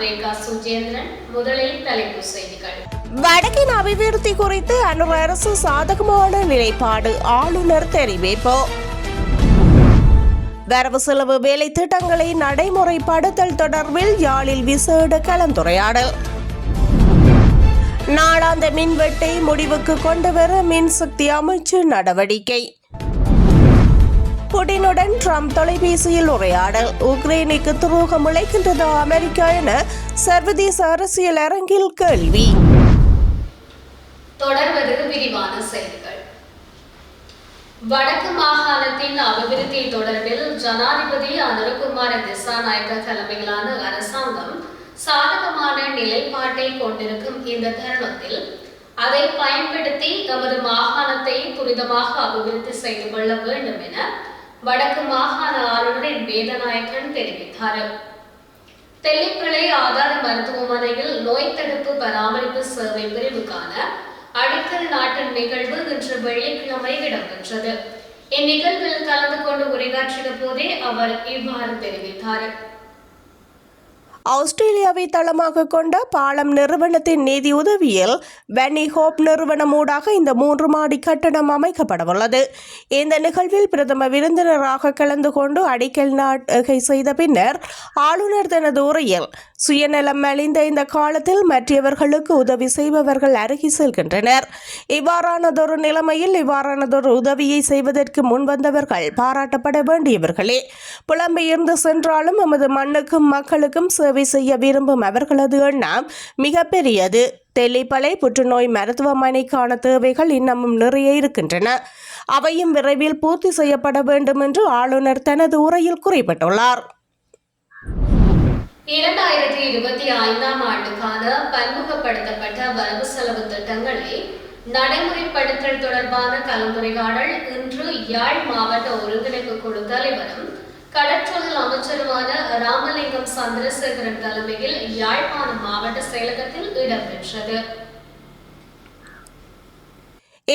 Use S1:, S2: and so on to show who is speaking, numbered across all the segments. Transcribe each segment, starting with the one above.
S1: ரேகா சுஜேந்திரன் முதலில் தலைப்பு செய்திகள்.
S2: வடக்கின் அபிவிருத்தி குறித்து அன்னூர் அரசு சாதகமான நிலைப்பாடு ஆளுநர் தெரிவிப்பு. வரவு செலவு வேலை திட்டங்களை நடைமுறைப்படுத்தல் தொடர்பில் யாழில் விசேட கலந்துரையாடல். நாளாந்த மின்வெட்டை முடிவுக்கு கொண்டுவர மின்சக்தி அமைச்சு நடவடிக்கை. புடினுடன் ட்ரம்ப் தொலைபேசியில் உரையாடல். உக்ரைனுக்கு துரோகம் இழைக்கின்றது அமெரிக்கா என சர்வதேச அரசியல் அரங்கில் கேள்வி.
S1: தொடர்வது விரிவான செய்திகள். வடக்கு மாகாணத்தின் அபிவிருத்தி தொடர்பில் ஜனாதிபதி அனுரகுமார திசாநாயக்க தலைமையிலான அரசாங்கம் சாதகமான நிலைப்பாட்டை கொண்டிருக்கும் இந்த தருணத்தில் அதை பயன்படுத்தி நமது மாகாணத்தை துரிதமாக அபிவிருத்தி செய்து கொள்ள வேண்டும் என வடக்கு மாகாண ஆளுநர் வேதநாயக்கன் தெரிவித்தார். தெல்லிப்பிள்ளை ஆதார மருத்துவமனையில் நோய் தடுப்பு பராமரிப்பு சேவை பிரிவுக்கான அடிக்கல் நாட்டின் நிகழ்வு இன்று வெள்ளிக்கிழமை இடம்பெற்றது. இந்நிகழ்வில் கலந்து கொண்டு உரையாற்றிய போதே அவர் இவ்வாறு தெரிவித்தார்.
S2: ஆஸ்திரேலியாவை தளமாக கொண்ட பாலம் நிறுவனத்தின் நிதி உதவியில் வெனி ஹோப் நிறுவனம் ஊடாக இந்த மூன்று மாடி கட்டணம் அமைக்கப்படவுள்ளது. இந்த நிகழ்வில் பிரதம விருந்தினராக கலந்து கொண்டு அடிக்கல் நாட்டகை செய்த பின்னர் ஆளுநர் தனது உரையில் சுயநலம் அழிந்த இந்த காலத்தில் மற்றவர்களுக்கு உதவி செய்பவர்கள் அருகி செல்கின்றனர். இவ்வாறானதொரு நிலைமையில் இவ்வாறானதொரு உதவியை செய்வதற்கு முன்வந்தவர்கள் பாராட்டப்பட வேண்டியவர்களே. புலம்பெயர்ந்து சென்றாலும் நமது மண்ணுக்கும் மக்களுக்கும் உதவி செய்ய விரும்பும் அவர்களது எண்ணம் மிகப்பெரியது. தெல்லிப்பளை புற்றுநோய் மருத்துவமனைக்கான தேவைகள் இன்னமும் நிறைய இருக்கின்றன. அவையும் விரைவில் பூர்த்தி செய்யப்பட வேண்டும் என்று ஆளுநர் தனது உரையில் குறிப்பிட்டுள்ளார்.
S1: இரண்டாயிரத்தி இருபத்தி ஐந்தாம் ஆண்டுக்கான பன்முகப்படுத்தப்பட்ட வரவு செலவு திட்டங்களை நடைமுறைப்படுத்தல் தொடர்பான கலந்துரையாடல் இன்று யாழ் மாவட்ட ஒருங்கிணைப்பு குழு தலைவரும் கடற்றொழில் அமைச்சருமான ராமலிங்கம் சந்திரசேகரன் தலைமையில் யாழ்ப்பாணம் மாவட்ட செயலகத்தில் இடம்பெற்றது.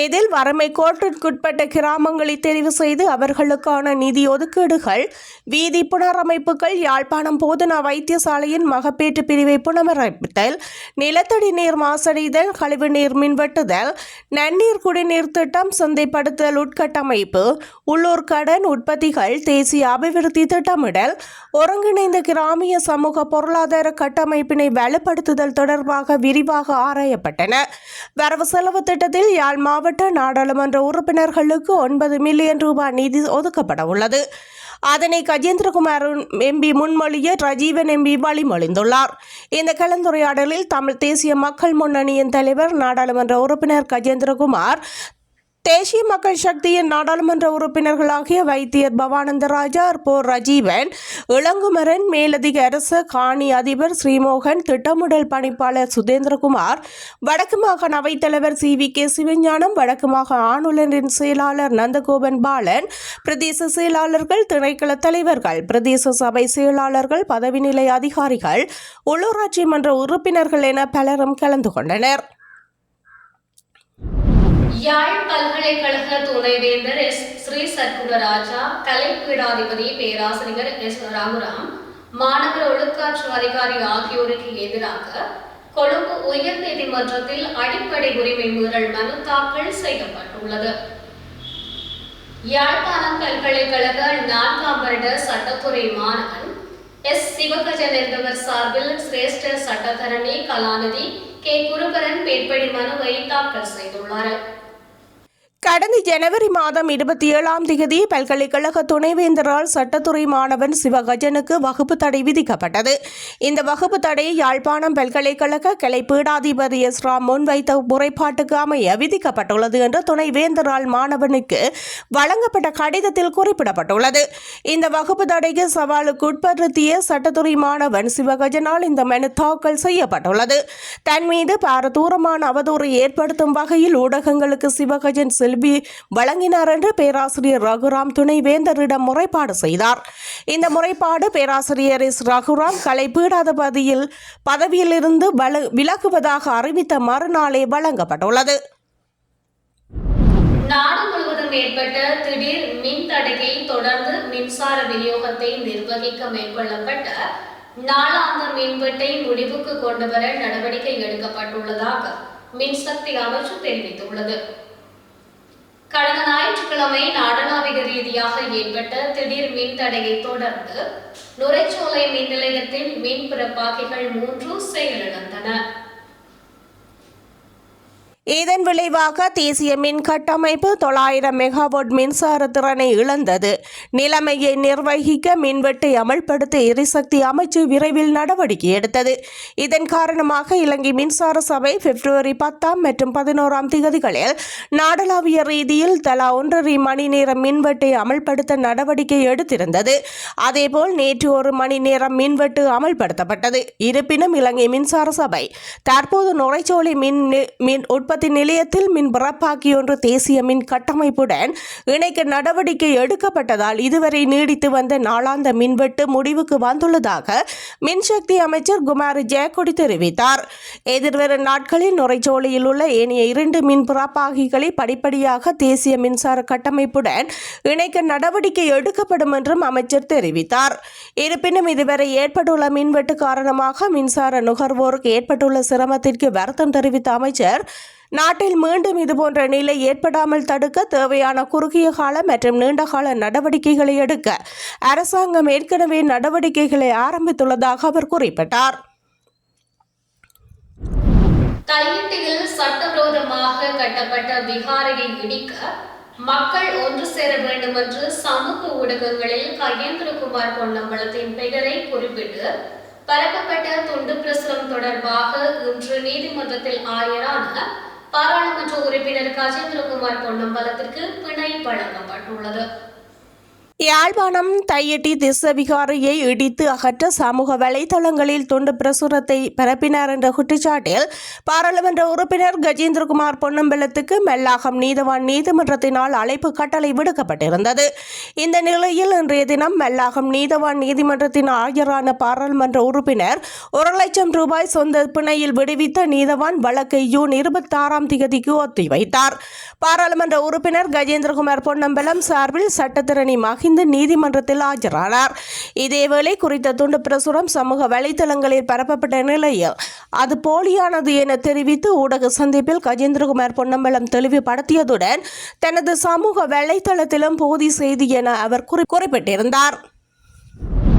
S2: இதில் வறுமை கோட்டிற்குட்பட்ட கிராமங்களை தெரிவு செய்து அவர்களுக்கான நிதி ஒதுக்கீடுகள் வீதி புனரமைப்புகள் யாழ்ப்பாணம் போதனா வைத்தியசாலையின் மகப்பேற்று பிரிவை புனரமைத்தல் நிலத்தடி நீர் மாசடைதல் கழிவுநீர் மின்வெட்டுதல் நன்னீர் குடிநீர் திட்டம் சந்தைப்படுத்தல் உட்கட்டமைப்பு உள்ளூர் கடன் உற்பத்திகள் தேசிய அபிவிருத்தி திட்டமிடல் ஒருங்கிணைந்த கிராமிய சமூக பொருளாதார கட்டமைப்பினை வலுப்படுத்துதல் தொடர்பாக விரிவாக ஆராயப்பட்டன. வரவு செலவு திட்டத்தில் யாழ் மாவட்ட நாடாளுமன்ற உறுப்பினர்களுக்கு ஒன்பது மில்லியன் ரூபாய் நிதி ஒதுக்கப்பட உள்ளது. அதனை கஜேந்திரகுமார் எம்பி முன்மொழிய ரஜீவன் எம்பி வழிமொழிந்துள்ளார். இந்த கலந்துரையாடலில் தமிழ் தேசிய மக்கள் முன்னணியின் தலைவர் நாடாளுமன்ற உறுப்பினர் கஜேந்திரகுமார் தேசிய மக்கள் சக்தியின் நாடாளுமன்ற உறுப்பினர்களாகிய வைத்தியர் பவானந்த ராஜா போர் ரஜீவன் இளங்குமரன் மேலதிக அரசு காணி அதிபர் ஸ்ரீமோகன் திட்டமிடல் பணிப்பாளர் சுதேந்திரகுமார் வடக்கு மாகாண அவைத்தலைவர் சி வி கே சிவஞானம் வடக்கு மாகாண ஆளுநரின் செயலாளர் நந்தகோபன் பாலன் பிரதேச செயலாளர்கள் திணைக்கள தலைவர்கள் பிரதேச சபை செயலாளர்கள் பதவிநிலை அதிகாரிகள் உள்ளூராட்சி மன்ற உறுப்பினர்கள் என பலரும் கலந்து கொண்டனர்.
S1: யாழ் பல்கலைக்கழக துணைவேந்தர் எஸ். ஸ்ரீ. சர்க்குணராஜா கலைப்பீடாதிபதி பேராசிரியர் எஸ். ரகுராம் மாணவர் ஒழுக்காற்று அதிகாரி ஆகியோருக்கு எதிராக கொழும்பு உயர் நீதிமன்றத்தில் அடிப்படை உரிமை மீறல் மனு தாக்கல் செய்யப்பட்டுள்ளது. யாழ்ப்பாணம் பல்கலைக்கழக நான்காம் வருட சட்டத்துறை மாணவன் எஸ். சிவகஜன் என்பவர் சார்பில் சிரேஷ்ட சட்டத்தரணி கலாநிதி கே. குருபரன் மேற்படி மனுவை தாக்கல் செய்துள்ளார்.
S2: கடந்த ஜனவரி மாதம் இருபத்தி ஏழாம் தேதி பல்கலைக்கழக துணைவேந்தரால் சட்டத்துறை மாணவன் சிவகஜனுக்கு வகுப்பு தடை விதிக்கப்பட்டது. இந்த வகுப்பு தடை யாழ்ப்பாணம் பல்கலைக்கழக கிளை பீடாதிபதி எஸ் ராம் முன்வைத்த முறைப்பாட்டுக்கு அமைய விதிக்கப்பட்டுள்ளது என்று துணைவேந்தரால் மாணவனுக்கு வழங்கப்பட்ட கடிதத்தில் குறிப்பிடப்பட்டுள்ளது. இந்த வகுப்பு தடைக்கு சவாலுக்கு உட்படுத்திய சட்டத்துறை மாணவன் சிவகஜனால் இந்த மனு தாக்கல் செய்யப்பட்டுள்ளது. தன் மீது பாரதூரமான அவதூறு ஏற்படுத்தும் வகையில் ஊடகங்களுக்கு சிவகஜன் கல்வி வழங்கினார் என்று பேராசிரியர் ரகுராம் துணைவேந்தரிடம் முறைப்பாடு செய்தார். இந்த முறைப்பாடு பேராசிரியர் எஸ் ரகுராம் கலை பீடாதிபதியில் பதவியிலிருந்து விலகுவதாக அறிவித்த மறுநாளே வழங்கப்பட்டுள்ளது.
S1: நாடு முழுவதும் ஏற்பட்ட திடீர் மின் தடையை தொடர்ந்து மின்சார விநியோகத்தை நிர்வகிக்க மேற்கொள்ளப்பட்ட நாளாந்த மின்வெட்டை முடிவுக்கு கொண்டுவர நடவடிக்கை எடுக்கப்பட்டுள்ளதாக மின்சக்தி அமைச்சு தெரிவித்துள்ளது. கடந்த ஞாயிற்றுக்கிழமை நாடளாவிக ரீதியாக ஏற்பட்ட திடீர் மின் தடையை தொடர்ந்து நுரைச்சோலை மின் நிலையத்தில் மின் பிறப்பாக்கிகள் மூன்று செயலிழந்தன.
S2: இதன் விளைவாக தேசிய மின் கட்டமைப்பு தொள்ளாயிரம் மெகாவாட் மின்சார திறனை இழந்தது. நிலைமையை நிர்வகிக்க மின்வெட்டை அமல்படுத்த எரிசக்தி அமைச்சு விரைவில் நடவடிக்கை எடுத்தது. இதன் காரணமாக இலங்கை மின்சார சபை பிப்ரவரி பத்தாம் மற்றும் பதினோராம் திகதிகளில் நாடளாவிய ரீதியில் தலா ஒன்றரை மணி நேரம் மின்வெட்டை அமல்படுத்த நடவடிக்கை எடுத்திருந்தது. அதேபோல் நேற்று ஒரு மணி நேரம் மின்வெட்டு அமல்படுத்தப்பட்டது. இருப்பினும் இலங்கை மின்சார சபை தற்போது நுரைச்சோலை மின் மின் உற்பத்தி நிலையத்தில் மின் பிறப்பாக்கி ஒன்று தேசிய மின் கட்டமைப்புடன் இணைக்க நடவடிக்கை எடுக்கப்பட்டதால் இதுவரை நீடித்து வந்த நாளாந்த மின்வெட்டு முடிவுக்கு வந்துள்ளதாக மின்சக்தி அமைச்சர் குமார் ஜெயக்கொடி தெரிவித்தார். எதிர்வரும் நாட்களில் நுரைச்சோலையில் உள்ள ஏனைய இரண்டு மின் பரப்பாகிகளை படிப்படியாக தேசிய மின்சார கட்டமைப்புடன் இணைக்க நடவடிக்கை எடுக்கப்படும் என்றும் அமைச்சர் தெரிவித்தார். இருப்பினும் இதுவரை ஏற்பட்டுள்ள மின்வெட்டு காரணமாக மின்சார நுகர்வோருக்கு ஏற்பட்டுள்ள சிரமத்திற்கு வருத்தம் தெரிவித்த அமைச்சர் நாட்டில் மீண்டும் இதுபோன்ற நிலை ஏற்படாமல் தடுக்க தேவையான குறுகிய கால மற்றும் நீண்டகால நடவடிக்கைகளை எடுக்க அரசாங்கம் ஏற்கனவே நடவடிக்கைகளை ஆரம்பித்துள்ளதாக அவர் குறிப்பிட்டார்.
S1: தையிட்டியில் சட்டவிரோதமாக கட்டப்பட்ட விகாரையை இடிக்க மக்கள் ஒன்று சேர வேண்டும் என்று சமூக ஊடகங்களில் கயேந்திரகுமார் பொன்னம்பலத்தின் பெயரை குறிப்பிட்டு பரப்பப்பட்ட துண்டு பிரசுரம் தொடர்பாக இன்று நீதிமன்றத்தில் ஆயரான பாராளுமன்ற உறுப்பினர் கஜேந்திரகுமார் பொன்னம்பலத்திற்கு பிணை வழங்கப்பட்டுள்ளது.
S2: யாழ்ப்பாணம் தையட்டி திசவிகாரியை இடித்து அகற்ற சமூக வலைதளங்களில் துண்டு பிரசுரத்தை பரப்பினார் என்ற குற்றச்சாட்டில் பாராளுமன்ற உறுப்பினர் கஜேந்திரகுமார் பொன்னம்பலத்துக்கு மெல்லாகம் நீதவான் நீதிமன்றத்தினால் அழைப்பு கட்டளை விடுக்கப்பட்டிருந்தது. இந்த நிலையில் இன்றைய தினம் மெல்லாகம் நீதவான் நீதிமன்றத்தின் ஆஜரான பாராளுமன்ற உறுப்பினர் ஒரு லட்சம் ரூபாய் சொந்த பிணையில் விடுவித்த நீதவான் வழக்கை ஜூன் இருபத்தாறாம் தேதிக்கு ஒத்திவைத்தார். பாராளுமன்ற உறுப்பினர் கஜேந்திரகுமார் பொன்னம்பலம் சார்பில் சட்டத்திரணி மகிந்த நீதிமன்றத்தில் ஆஜரானார். இதேவேளை குறித்த துண்டு பிரசுரம் சமூக வலைதளங்களில் பரப்பப்பட்ட நிலையில் அது போலியானது என தெரிவித்து ஊடக சந்திப்பில் கஜேந்திரகுமார் பொன்னம்பலம் தெளிவுபடுத்தியதுடன் தனது சமூக வலைதளத்திலும் போதி செய்தி என அவர் குறிப்பிட்டிருந்தார்.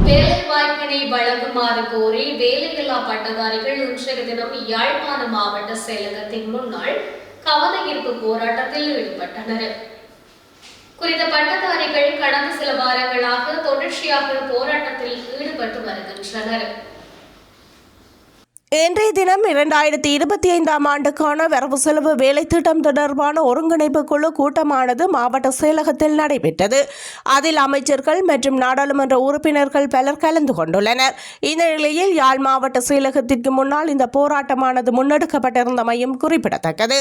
S1: வேலை வாய்ப்பினை வழங்குமாறு கோரி வேலையில்லா பட்டதாரிகள் இன்றைய தினம் யாழ்ப்பாண மாவட்ட செயலகத்தின் முன்னாள் கவன ஈர்ப்பு போராட்டத்தில் ஈடுபட்டனர். குறித்த பட்டதாரிகள் கடந்த சில வாரங்களாக தொடர்ச்சியாக போராட்டத்தில் ஈடுபட்டு வருகின்றனர்.
S2: இன்றைய தினம் இரண்டாயிரத்தி இருபத்தி ஐந்தாம் ஆண்டுக்கான வரவு செலவு வேலைத்திட்டம் தொடர்பான ஒருங்கிணைப்பு குழு கூட்டமானது மாவட்ட செயலகத்தில் நடைபெற்றது. அதில் அமைச்சர்கள் மற்றும் நாடாளுமன்ற உறுப்பினர்கள் பலர் கலந்து கொண்டுள்ளனர். இந்த நிலையில் யாழ் மாவட்ட செயலகத்திற்கு முன்னால் இந்த போராட்டமானது முன்னெடுக்கப்பட்டிருந்தமையும் குறிப்பிடத்தக்கது.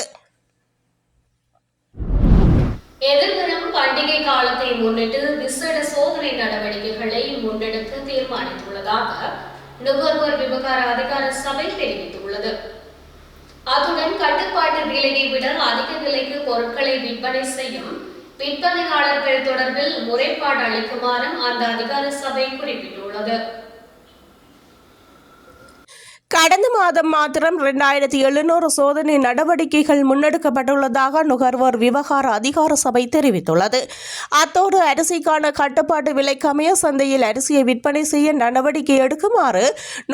S1: காலத்தை முன்னிட்டு விசேட சோதனை நடவடிக்கைகளை முன்னெடுக்க தீர்மானித்துள்ளதாக நுகர்வோர் விவகார அதிகார சபை தெரிவித்துள்ளது. அத்துடன் கட்டுப்பாட்டு விலையை விட அதிக விலைக்கு பொருட்களை விற்பனை செய்யும் விற்பனையாளர்கள் தொடர்பில் முறைப்பாடு அளிக்குமாறும் அந்த அதிகார சபை குறிப்பிட்டுள்ளது.
S2: கடந்த மாதம் மாத்திரம் இரண்டாயிரத்தி எழுநூறு சோதனை நடவடிக்கைகள் முன்னெடுக்கப்பட்டுள்ளதாக நுகர்வோர் விவகார அதிகார சபை தெரிவித்துள்ளது. அத்தோடு அரிசிக்கான கட்டுப்பாட்டு விலைக்கமைய சந்தையில் அரிசியை விற்பனை செய்ய நடவடிக்கை எடுக்குமாறு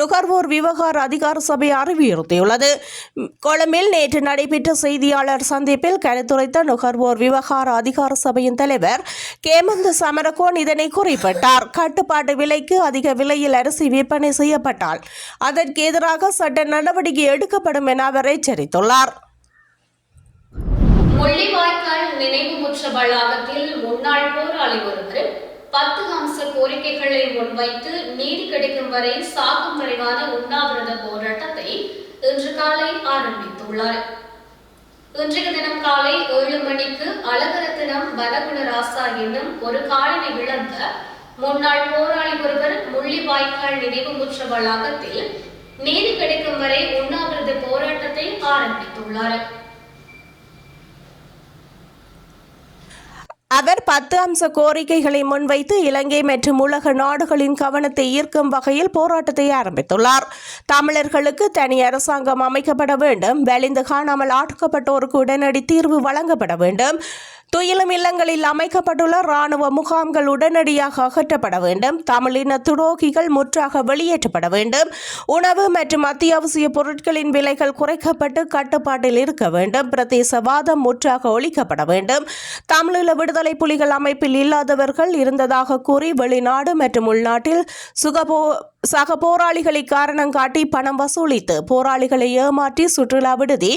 S2: நுகர்வோர் விவகார அதிகார சபை அறிவுறுத்தியுள்ளது. கொழும்பில் நேற்று நடைபெற்ற செய்தியாளர் சந்திப்பில் கருத்துரைத்த நுகர்வோர் விவகார அதிகார சபையின் தலைவர் கேமந்த சமரகோன் இதனை குறிப்பிட்டார். கட்டுப்பாட்டு விலைக்கு அதிக விலையில் அரிசி விற்பனை செய்யப்பட்டால் அதற்கு எதிராக சட்ட நடவடிக்கை எடுக்கப்படும் என அவர் எச்சரித்துள்ளார்.
S1: முள்ளிவாய்க்கால் நினைவுமுற்ற வளாகத்தில் முன்னாள் போராளி ஒருவர் பத்து அம்ச கோரிக்கைகளை முன்வைத்து நீதி கிடைக்கும் வரை சாகும் வரைவான உண்ணாவிரத போராட்டத்தை இன்று காலை ஆரம்பித்துள்ளார். இன்றைய தினம் காலை ஏழு மணிக்கு அழகரத்தினம் பலகுணராசா என்னும் ஒரு காலனி இழந்த முன்னாள் போராளி ஒருவர் முள்ளிவாய்க்கால் நினைவுமுற்ற வளாகத்தில் நீதி கிடைக்கும் வரை உண்ணாவிரத போராட்டத்தை ஆரம்பித்துள்ளார்.
S2: அவர் பத்து அம்ச கோரிக்கைகளை முன்வைத்து இலங்கை மற்றும் உலக நாடுகளின் கவனத்தை ஈர்க்கும் வகையில் போராட்டத்தை ஆரம்பித்துள்ளார். தமிழர்களுக்கு தனி அரசாங்கம் அமைக்கப்பட வேண்டும். வெளிந்து காணாமல் ஆட்கப்பட்டோருக்கு உடனடி தீர்வு வழங்கப்பட வேண்டும். துயிலும் இல்லங்களில் அமைக்கப்பட்டுள்ள ராணுவ முகாம்கள் உடனடியாக அகற்றப்பட வேண்டும். தமிழின துரோகிகள் முற்றாக வெளியேற்றப்பட வேண்டும். உணவு மற்றும் அத்தியாவசிய பொருட்களின் விலைகள் குறைக்கப்பட்டு கட்டுப்பாட்டில் இருக்க வேண்டும். பிரதேசவாதம் முற்றாக ஒழிக்கப்பட வேண்டும். தமிழீழ விடுதலை புலிகள் அமைப்பில் இல்லாதவர்கள் இருந்ததாக கூறி வெளிநாடு மற்றும் உள்நாட்டில் சுகபோ சக போராளிகளை காரணம் காட்டி பணம் வசூலித்து போராளிகளை ஏமாற்றி சுற்றுலா விடுதி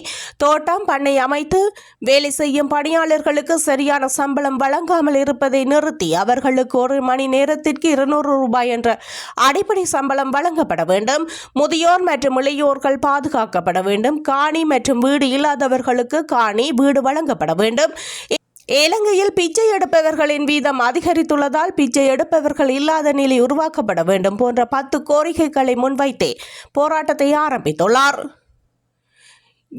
S2: தோட்டம் பண்ணை அமைத்து வேலை செய்யும் பணியாளர்களுக்கு சரியான சம்பளம் வழங்காமல் இருப்பதை நிறுத்தி அவர்களுக்கு ஒரு மணி நேரத்திற்கு இருநூறு ரூபாய் என்ற அடிப்படை சம்பளம் வழங்கப்பட வேண்டும். முதியோர் மற்றும் இளையோர்கள் பாதுகாக்கப்பட வேண்டும். காணி மற்றும் வீடு இல்லாதவர்களுக்கு காணி வீடு வழங்கப்பட வேண்டும். இலங்கையில் பிச்சை எடுப்பவர்களின் வீதம் அதிகரித்துள்ளதால் பிச்சை எடுப்பவர்கள் இல்லாத நிலை உருவாக்கப்பட வேண்டும் போன்ற பத்து கோரிக்கைகளை முன்வைத்தே போராட்டத்தை ஆரம்பித்துள்ளார்.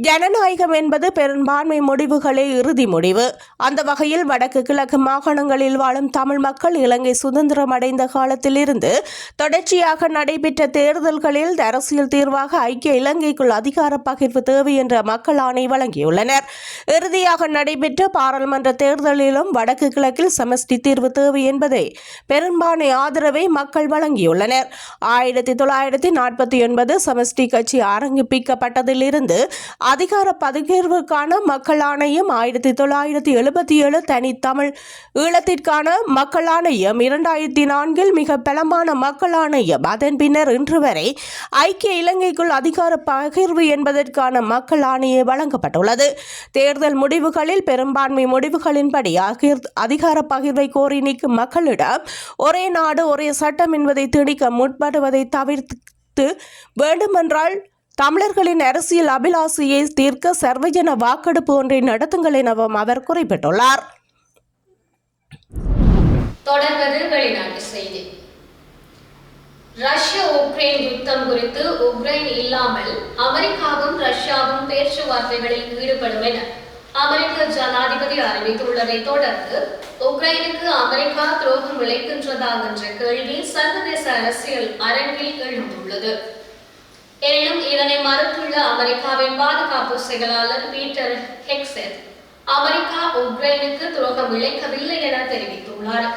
S2: ஜனநாயகம் என்பது பெரும்பான்மை முடிவுகளே இறுதி முடிவு. அந்த வகையில் வடக்கு கிழக்கு மாகாணங்களில் வாழும் தமிழ் மக்கள் இலங்கை சுதந்திரம் அடைந்த காலத்திலிருந்து தொடர்ச்சியாக நடைபெற்ற தேர்தல்களில் அரசியல் தீர்வாக ஐக்கிய இலங்கைக்குள் அதிகார பகிர்வு தேவை என்ற மக்கள் ஆணை வழங்கியுள்ளனர். இறுதியாக நடைபெற்ற பாராளுமன்ற தேர்தலிலும் வடக்கு கிழக்கில் சமஷ்டி தீர்வு தேவை என்பதை பெரும்பான்மை ஆதரவை மக்கள் வழங்கியுள்ளனர். ஆயிரத்தி தொள்ளாயிரத்தி நாற்பத்தி ஒன்பது சமஷ்டி கட்சி ஆரம்பிக்கப்பட்டதிலிருந்து அதிகார பதவியேற்புக்கான மக்கள் ஆணையம் ஆயிரத்தி தொள்ளாயிரத்தி எழுபத்தி ஏழு தனித்தமிழ் ஈழத்திற்கான மக்கள் ஆணையம் இரண்டாயிரத்தி நான்கில் மிக பலமான மக்கள் ஆணையம். அதன் பின்னர் இன்று வரை ஐக்கிய இலங்கைக்குள் அதிகார பகிர்வு என்பதற்கான மக்கள் ஆணையை வழங்கப்பட்டுள்ளது. தேர்தல் முடிவுகளில் பெரும்பான்மை முடிவுகளின்படி அகிர்- அதிகார பகிர்வை கோரி நிற்கும் மக்களிடம் ஒரே நாடு ஒரே சட்டம் என்பதை திணிக்க முற்படுவதை தவிர்த்து வேண்டுமென்றால் தமிழர்களின் அரசியல் அபிலாசையை தீர்க்க சர்வஜன வாக்கெடுப்பு ஒன்றை நடத்துங்கள் எனவும் அவர் குறிப்பிட்டுள்ளார்.
S1: தொடர்வது வெளிநாட்டு செய்தி. ரஷ்ய உக்ரைன் யுத்தம் குறித்து உக்ரைன் இல்லாமல் அமெரிக்காவும் ரஷ்யாவும் பேச்சுவார்த்தைகளில் ஈடுபடும் என அமெரிக்க ஜனாதிபதி அறிவித்துள்ளதை தொடர்ந்து உக்ரைனுக்கு அமெரிக்கா துரோகம் விளைக்கின்றதா என்ற கேள்வி சர்வதேச அரசியல் அரங்கில் எழுந்துள்ளது. எனினும் இதனை மறுத்துள்ள அமெரிக்காவின் பாதுகாப்பு செயலாளர் பீட்டர் ஹெக்செட் அமெரிக்கா உக்ரைனுக்கு துரோகம் இழைக்கவில்லை என தெரிவித்துள்ளார்.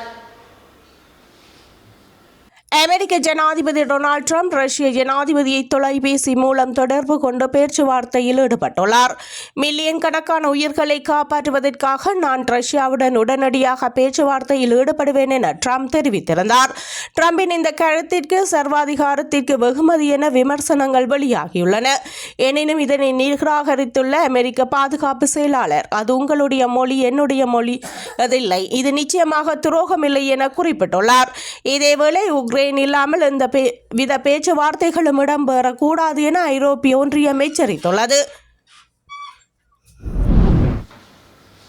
S2: அமெரிக்க ஜனாதிபதி டொனால்ட் ட்ரம்ப் ரஷ்ய ஜனாதிபதியை தொலைபேசி மூலம் தொடர்பு கொண்டு பேச்சுவார்த்தையில் ஈடுபட்டுள்ளார். மில்லியன் கணக்கான உயிர்களை காப்பாற்றுவதற்காக நான் ரஷ்யாவுடன் உடனடியாக பேச்சுவார்த்தையில் ஈடுபடுவேன் என ட்ரம்ப் தெரிவித்திருந்தார். ட்ரம்பின் இந்த கருத்திற்கு சர்வாதிகாரத்திற்கு வெகுமதி என விமர்சனங்கள் வெளியாகியுள்ளன. எனினும் இதனை நிராகரித்துள்ள அமெரிக்க பாதுகாப்பு செயலாளர் அது உங்களுடைய மொழி என்னுடைய மொழி அதில்லை. இது நிச்சயமாக துரோகமில்லை என குறிப்பிட்டுள்ளார். இதேவேளை உக்ரைன் இல்லாமல் இந்த பே வித பேச்சுவார்த்தைகளும் இடம்பெறக்கூடாது என ஐரோப்பிய ஒன்றியம் எச்சரித்துள்ளது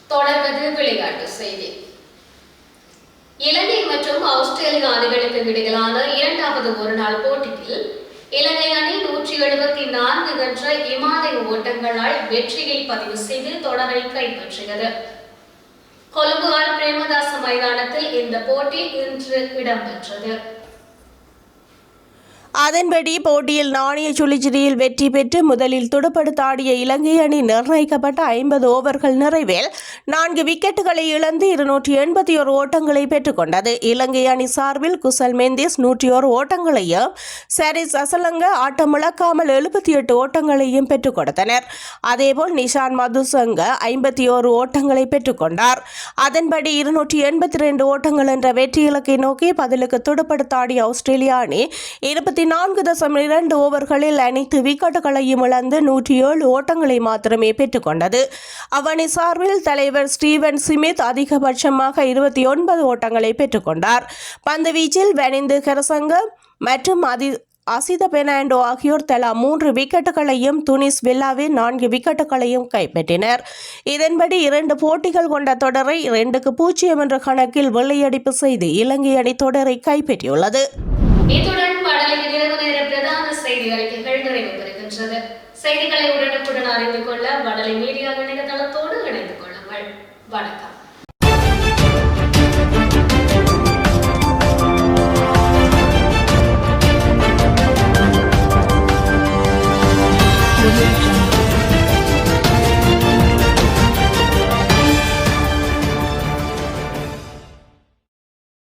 S1: தொடர்வது விளையாட்டு செய்தி. இலங்கை மற்றும் ஆஸ்திரேலியா அணிகளுக்கு இடையிலான இரண்டாவது ஒருநாள் போட்டியில் இலங்கை அணி நூற்றி எழுபத்தி நான்கு என்ற இமாலய ஓட்டங்களால் வெற்றியை பதிவு செய்து தொடரை கைப்பற்றியது. கொழும்பு ஆர். பிரேமதாச மைதானத்தில் இந்த போட்டி இன்று இடம்பெற்றது.
S2: அதன்படி போட்டியில் நாணய சுழிச்சிரியில் வெற்றி பெற்று முதலில் துடுப்படுத்தாடிய இலங்கை அணி நிர்ணயிக்கப்பட்ட ஐம்பது ஓவர்கள் நிறைவில் நான்கு விக்கெட்டுகளை இழந்து இருநூற்றி எண்பத்தி ஒரு ஓட்டங்களை பெற்றுக்கொண்டது இலங்கை அணி சார்பில் குசல் மெந்திஸ் நூற்றி ஒரு ஓட்டங்களையும் சரிஸ் அசலங்க ஆட்டமிழக்காமல் எழுபத்தி எட்டு ஓட்டங்களையும் பெற்றுக் கொடுத்தனர். அதேபோல் நிஷான் மதுசங்க ஐம்பத்தி ஓரு ஓட்டங்களை பெற்றுக்கொண்டார் அதன்படி இருநூற்றி எண்பத்தி ரெண்டு ஓட்டங்கள் என்ற வெற்றி இலக்கை நோக்கி பதிலுக்கு துடுப்படுத்தாடிய ஆஸ்திரேலியா அணி இருபத்தி நான்கு தசம் இரண்டு ஓவர்களில் அனைத்து விக்கெட்டுகளையும் இழந்து நூற்றி ஏழு ஓட்டங்களை மாத்திரமே பெற்றுக்கொண்டது. அவனி சார்பில் தலைவர் ஸ்டீவன் சிமித் அதிகபட்சமாக இருபத்தி ஒன்பது ஓட்டங்களை பெற்றுக்கொண்டார். பந்து வீச்சில் வனிந்து கரசங்க மற்றும் அதி அசித பெர்னாண்டோ ஆகியோர் தலா மூன்று விக்கெட்டுகளையும் துனிஸ் வில்லாவே நான்கு விக்கெட்டுகளையும் கைப்பற்றினர். இதன்படி இரண்டு போட்டிகள் கொண்ட தொடரை இரண்டுக்கு பூஜ்ஜியம் என்ற கணக்கில் வெள்ளையடிப்பு செய்து இலங்கை அணி தொடரை கைப்பற்றியுள்ளது.
S1: వాళ్ళకి